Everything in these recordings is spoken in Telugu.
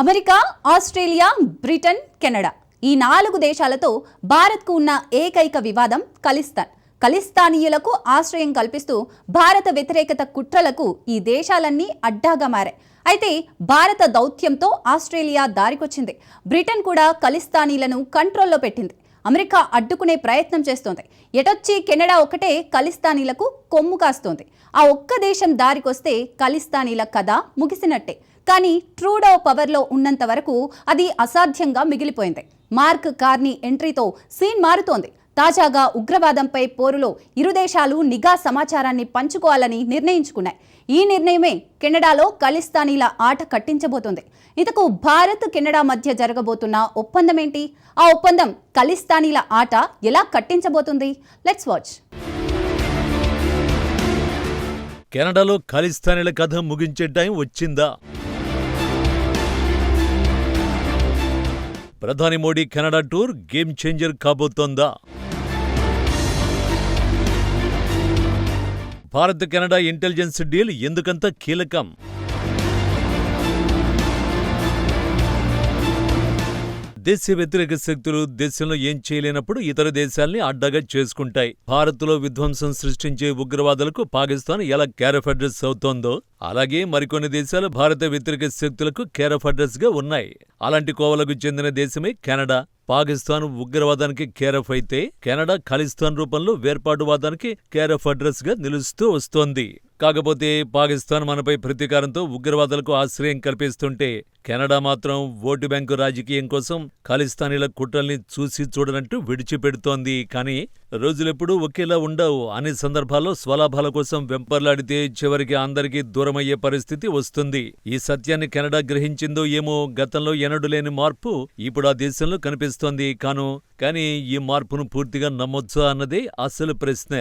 అమెరికా ఆస్ట్రేలియా బ్రిటన్ కెనడా ఈ నాలుగు దేశాలతో భారత్కు ఉన్న ఏకైక వివాదం ఖలిస్తాన్. ఖలిస్తానీయులకు ఆశ్రయం కల్పిస్తూ భారత వ్యతిరేకత కుట్రలకు ఈ దేశాలన్నీ అడ్డాగా మారాయి. అయితే భారత దౌత్యంతో ఆస్ట్రేలియా దారికొచ్చింది. బ్రిటన్ కూడా ఖలిస్తానీలను కంట్రోల్లో పెట్టింది. అమెరికా అడ్డుకునే ప్రయత్నం చేస్తోంది. ఎటొచ్చి కెనడా ఒకటే ఖలిస్తానీలకు కొమ్ము కాస్తోంది. ఆ ఒక్క దేశం దారికొస్తే ఖలిస్తానీల కథ ముగిసినట్టే. కానీ ట్రూడో పవర్లో ఉన్నంత వరకు అది అసాధ్యంగా మిగిలిపోయింది. మార్క్ కార్నీ ఎంట్రీతో సీన్ మారుతోంది. తాజాగా ఉగ్రవాదంపై పోరులో ఇరు దేశాలు నిఘా సమాచారాన్ని పంచుకోవాలని నిర్ణయించుకున్నాయి. ఈ నిర్ణయమే కెనడాలో ఖలిస్తానీల ఆట కట్టించబోతోంది. ఇతకు భారత్ కెనడా మధ్య జరగబోతున్న ఒప్పందం ఏంటి ఆ ఒప్పందం ఖలిస్తానీల ఆట ఎలా కట్టించబోతుంది? లెట్స్ వాచ్ కెనడాలో ఖలిస్తానీల కథ ముగించే టైం వచ్చిందా? ప్రధాని Modi Canada tour game changer కాబోతోందా? Bharat Canada intelligence deal ఎందుకంత కీలకం? దేశ వ్యతిరేక శక్తులు దేశంలో ఏం చేయలేనప్పుడు ఇతర దేశాల్ని అడ్డగా చేసుకుంటాయి. భారత్లో విధ్వంసం సృష్టించే ఉగ్రవాదులకు పాకిస్తాన్ ఎలా కేరఫ్ అడ్రస్ అవుతోందో అలాగే మరికొన్ని దేశాలు భారత వ్యతిరేక శక్తులకు కేరఫ్ అడ్రస్ ఉన్నాయి. అలాంటి కోవలకు చెందిన దేశమే కెనడా. పాకిస్తాన్ ఉగ్రవాదానికి కేరఫ్ అయితే కెనడా ఖలిస్తాన్ రూపంలో వేర్పాటువాదానికి కేరఫ్ అడ్రస్ నిలుస్తూ వస్తోంది. కాకపోతే పాకిస్తాన్ మనపై ప్రతీకారంతో ఉగ్రవాదులకు ఆశ్రయం కల్పిస్తుంటే కెనడా మాత్రం ఓటు బ్యాంకు రాజకీయం కోసం ఖలిస్తానీల కుట్రల్ని చూసి చూడనట్టు విడిచిపెడుతోంది. కానీ రోజులెప్పుడూ ఒకేలా ఉండవు. అనే సందర్భాల్లో స్వలాభాల కోసం వెంపర్లాడితే చివరికి అందరికీ దూరమయ్యే పరిస్థితి వస్తుంది. ఈ సత్యాన్ని కెనడా గ్రహించిందో ఏమో గతంలో ఎనడు లేని మార్పు ఇప్పుడు ఆ దేశంలో కనిపిస్తోంది కాను కానీ ఈ మార్పును పూర్తిగా నమ్మొచ్చా అన్నదే అసలు ప్రశ్న.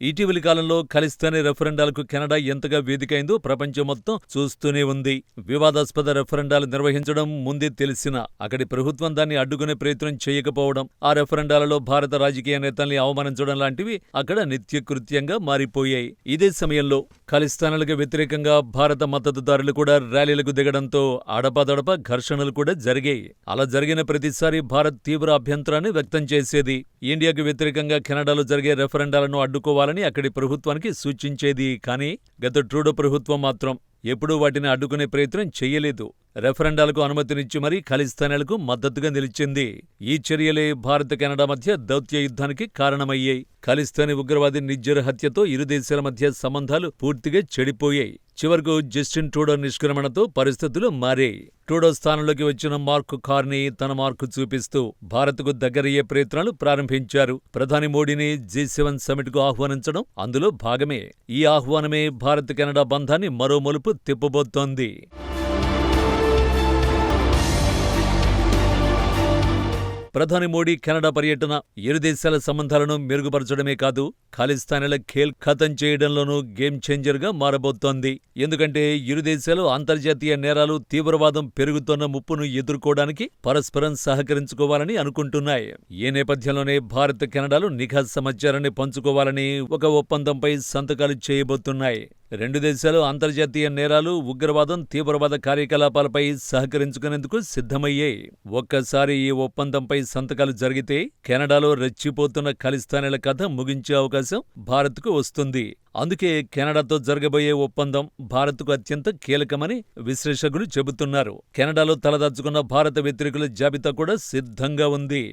ఇటీవలి కాలంలో ఖలిస్తానీ రెఫరెండాలకు కెనడా ఎంతగా వేదికైందో ప్రపంచం మొత్తం చూస్తూనే ఉంది. వివాదాస్పద రెఫరెండాలు నిర్వహించడం ముందే తెలిసిన అక్కడి ప్రభుత్వం దాన్ని అడ్డుకునే ప్రయత్నం చేయకపోవడం ఆ రెఫరెండాలలో భారత రాజకీయ నేతల్ని అవమానించడం లాంటివి అక్కడ నిత్యకృత్యంగా మారిపోయాయి. ఇదే సమయంలో ఖలిస్తానులకు వ్యతిరేకంగా భారత మద్దతుదారులు కూడా ర్యాలీలకు దిగడంతో అడపదడప ఘర్షణలు కూడా జరిగాయి. అలా జరిగిన ప్రతిసారి భారత్ తీవ్ర అభ్యంతరాన్ని వ్యక్తం చేసేది. ఇండియాకు వ్యతిరేకంగా కెనడాలో జరిగే రెఫరెండాలను అడ్డుకోవాలని అక్కడి ప్రభుత్వానికి సూచించేది. కానీ గత ట్రూడో ప్రభుత్వం మాత్రం ఎప్పుడూ వాటిని అడ్డుకునే ప్రయత్నం చెయ్యలేదు రెఫరెండాలకు అనుమతినిచ్చి మరీ ఖలిస్తానీలకు మద్దతుగా నిలిచింది. ఈ చర్యలే భారత్ కెనడా మధ్య దౌత్య యుద్ధానికి కారణమయ్యాయి. ఖలిస్తానీ ఉగ్రవాది నిజ్జర్ హత్యతో ఇరు దేశాల మధ్య సంబంధాలు పూర్తిగా చెడిపోయాయి. చివరకు జస్టిన్ ట్రూడో నిష్క్రమణతో పరిస్థితులు మారాయి. ట్రూడో స్థానంలోకి వచ్చిన మార్క్ కార్నీ తన మార్కు చూపిస్తూ భారత్కు దగ్గరయ్యే ప్రయత్నాలు ప్రారంభించారు. ప్రధాని మోడీని జీ సెవెన్ సమిట్కు ఆహ్వానించడం అందులో భాగమే. ఈ ఆహ్వానమే భారత్ కెనడా బంధాన్ని మరో మలుపు తిప్పబోతోంది. ప్రధాని మోడీ కెనడా పర్యటన. ఇరు దేశాల సంబంధాలను మెరుగుపరచడమే కాదు ఖాలిస్తానీల ఖేల్ ఖతం చేయడంలోనూ గేమ్ చేంజర్గా మారబోతోంది. ఎందుకంటే ఇరు దేశాలు అంతర్జాతీయ నేరాలు తీవ్రవాదం పెరుగుతున్న ముప్పును ఎదుర్కోవడానికి పరస్పరం సహకరించుకోవాలని అనుకుంటున్నాయి. ఈ నేపథ్యంలోనే భారత్ కెనడాలు నిఘా సమాచారాన్ని పంచుకోవాలని ఒక ఒప్పందంపై సంతకాలు చేయబోతున్నాయి. రెండు దేశాలు అంతర్జాతీయ నేరాలు ఉగ్రవాదం తీవ్రవాద కార్యకలాపాలపై సహకరించుకునేందుకు సిద్ధమయ్యాయి. ఒక్కసారి ఈ ఒప్పందంపై సంతకాలు జరిగితే కెనడాలో రెచ్చిపోతున్న ఖలిస్తానీల కథ ముగించే అవకాశం భారత్కు వస్తుంది. అందుకే కెనడాతో జరగబోయే ఒప్పందం భారత్కు అత్యంత కీలకమని విశ్లేషకులు చెబుతున్నారు. కెనడాలో తలదాచుకున్న భారత వ్యతిరేకుల జాబితా కూడా సిద్ధంగా ఉంది.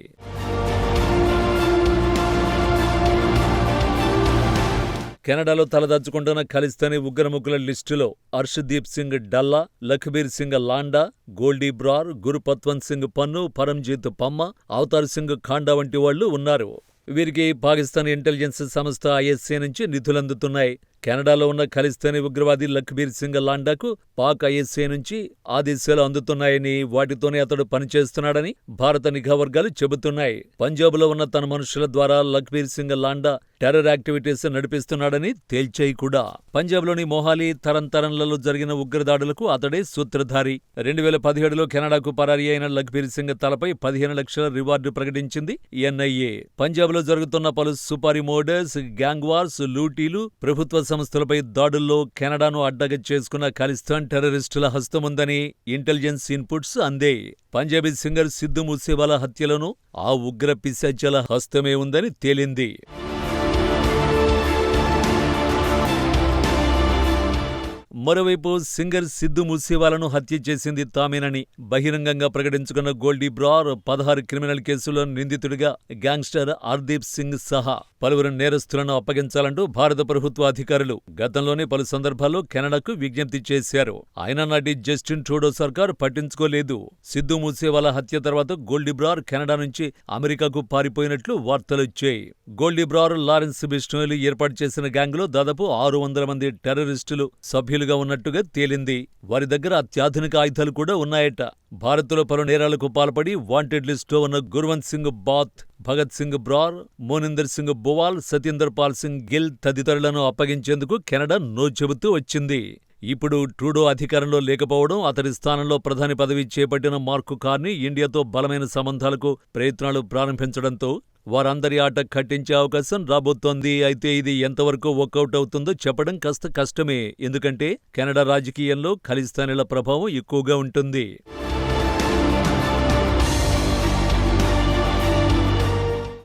కెనడాలో తలదాచుకుంటున్న ఖలిస్తానీ ఉగ్రముఖుల లిస్టులో అర్షదీప్ సింగ్ డల్లా లఖ్బీర్ సింగ్ లాండా గోల్డీ బ్రార్ గురుపత్వంత్ సింగ్ పన్ను పరంజీత్ పమ్మ అవతార్ సింగ్ ఖాండా వంటి వాళ్ళు ఉన్నారు. వీరికి పాకిస్తాన్ ఇంటెలిజెన్స్ సంస్థ ఐఎస్సీ నుంచి నిధులందుతున్నాయి. కెనడాలో ఉన్న ఖలిస్తానీ ఉగ్రవాది లఖ్బీర్ సింగ్ లాండాకు పాక్ ఐఎస్ఏ నుంచి ఆదేశాలు అందుతున్నాయని వాటితోనే అతడు పనిచేస్తున్నాడని భారత నిఘా వర్గాలు చెబుతున్నాయి. పంజాబ్లో ఉన్న తన మనుషుల ద్వారా లఖ్బీర్ సింగ్ లాండా టెర్రర్ యాక్టివిటీస్ నడిపిస్తున్నాడని తేల్చాయి కూడా. పంజాబ్లోని మొహాలీ తరంతరంలలో జరిగిన ఉగ్రదాడులకు అతడే సూత్రధారి. రెండు వేల పదిహేడులో కెనడాకు పరారీ అయిన లఖ్బీర్ సింగ్ తలపై పదిహేను లక్షల రివార్డు ప్రకటించింది ఎన్ఐఏ. పంజాబ్లో జరుగుతున్న పలు సుపారీ మోడర్స్ గ్యాంగ్ వార్స్ లూటీలు ప్రభుత్వ సంస్థలపై దాడుల్లో కెనడాను అడ్డగా చేసుకున్న ఖలిస్తాన్ టెర్రరిస్టుల హస్తముందని ఇంటెలిజెన్స్ ఇన్పుట్స్ అందే. పంజాబీ సింగర్ సిద్ధు ముసేవాల హత్యలోనూ ఆ ఉగ్ర పిశాచాల హస్తమే ఉందని తేలింది. మరోవైపు సింగర్ సిద్ధు మూసేవాలను హత్య చేసింది తామేనని బహిరంగంగా ప్రకటించుకున్న గోల్డీ బ్రార్ పదహారు క్రిమినల్ కేసుల్లో నిందితుడిగా గ్యాంగ్స్టర్ హర్దీప్ సింగ్ సహా పలువురు నేరస్తులను అప్పగించాలంటూ భారత ప్రభుత్వ అధికారులు గతంలోనే పలు సందర్భాల్లో కెనడాకు విజ్ఞప్తి చేశారు. ఆయన నాటి జస్టిన్ ట్రూడో సర్కార్ పట్టించుకోలేదు. సిద్ధు మూసేవాల హత్య తర్వాత గోల్డీ బ్రార్ కెనడా నుంచి అమెరికాకు పారిపోయినట్లు వార్తలొచ్చాయి గోల్డీ బ్రార్ లారెన్స్ బిష్ణోయిలు ఏర్పాటు చేసిన గ్యాంగ్లో దాదాపు ఆరు వందల మంది టెర్రరిస్టులు సభ్యులుగా ఉన్నట్టుగా తేలింది. వారి దగ్గర అత్యాధునిక ఆయుధాలు కూడా ఉన్నాయట. భారత్లో పలు నేరాలకు పాల్పడి వాంటెడ్ లిస్టులో ఉన్న గుర్వంత్ సింగ్ బాత్ భగత్ సింగ్ బ్రార్ మోనిందర్ సింగ్ బువాల్ సతీందర్ పాల్ సింగ్ గిల్ తదితరులను అప్పగించేందుకు కెనడా నో చెబుతూ వచ్చింది. ఇప్పుడు ట్రూడో అధికారంలో లేకపోవడం అతడి స్థానంలో ప్రధాని పదవి చేపట్టిన మార్కు కార్ని ఇండియాతో బలమైన సంబంధాలకు ప్రయత్నాలు ప్రారంభించడంతో వారందరి ఆట కట్టించే అవకాశం రాబోతోంది. అయితే ఇది ఎంతవరకు వర్కౌట్ అవుతుందో చెప్పడం కాస్త కష్టమే. ఎందుకంటే కెనడా రాజకీయంలో ఖలిస్తానీల ప్రభావం ఎక్కువగా ఉంటుంది.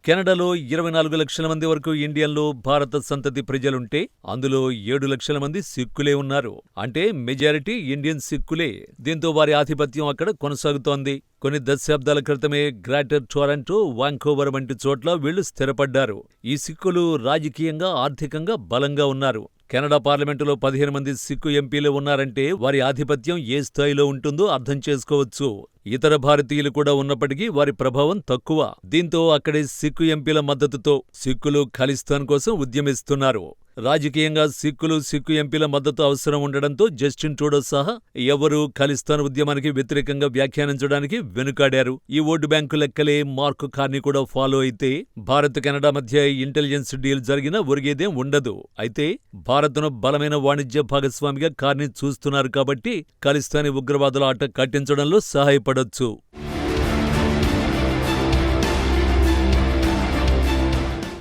కెనడాలో ఇరవై నాలుగు లక్షల మంది వరకు ఇండియన్లు భారత సంతతి ప్రజలుంటే అందులో ఏడు లక్షల మంది సిక్కులే ఉన్నారు. అంటే మెజారిటీ ఇండియన్ సిక్కులే. దీంతో వారి ఆధిపత్యం అక్కడ కొనసాగుతోంది. కొన్ని దశాబ్దాల క్రితమే గ్రాటర్ టొరంటో వాంకోవర్ వంటి చోట్ల వీళ్ళు స్థిరపడ్డారు. ఈ సిక్కులు రాజకీయంగా ఆర్థికంగా బలంగా ఉన్నారు. కెనడా పార్లమెంటులో పదిహేను మంది సిక్కు ఎంపీలు ఉన్నారంటే వారి ఆధిపత్యం ఏ స్థాయిలో ఉంటుందో అర్థం చేసుకోవచ్చు. ఇతర భారతీయులు కూడా ఉన్నప్పటికీ వారి ప్రభావం తక్కువ. దీంతో అక్కడి సిక్కు ఎంపీల మద్దతుతో సిక్కులు ఖలిస్తాన్ కోసం ఉద్యమిస్తున్నారు. రాజకీయంగా సిక్కులు సిక్కు ఎంపీల మద్దతు అవసరం ఉండడంతో జస్టిన్ ట్రూడో సహా ఎవరూ ఖలిస్తాన్ ఉద్యమానికి వ్యతిరేకంగా వ్యాఖ్యానించడానికి వెనుకాడారు. ఈ ఓటు బ్యాంకు లెక్కలే మార్క్ కార్ని కూడా ఫాలో అయితే భారత్ కెనడా మధ్య ఇంటెలిజెన్స్ డీల్ జరిగినా ఒరిగేదేం ఉండదు. అయితే భారత్ను బలమైన వాణిజ్య భాగస్వామిగా కార్ని చూస్తున్నారు కాబట్టి ఖలిస్తానీ ఉగ్రవాదుల ఆట కట్టించడంలో సహాయపడొచ్చు.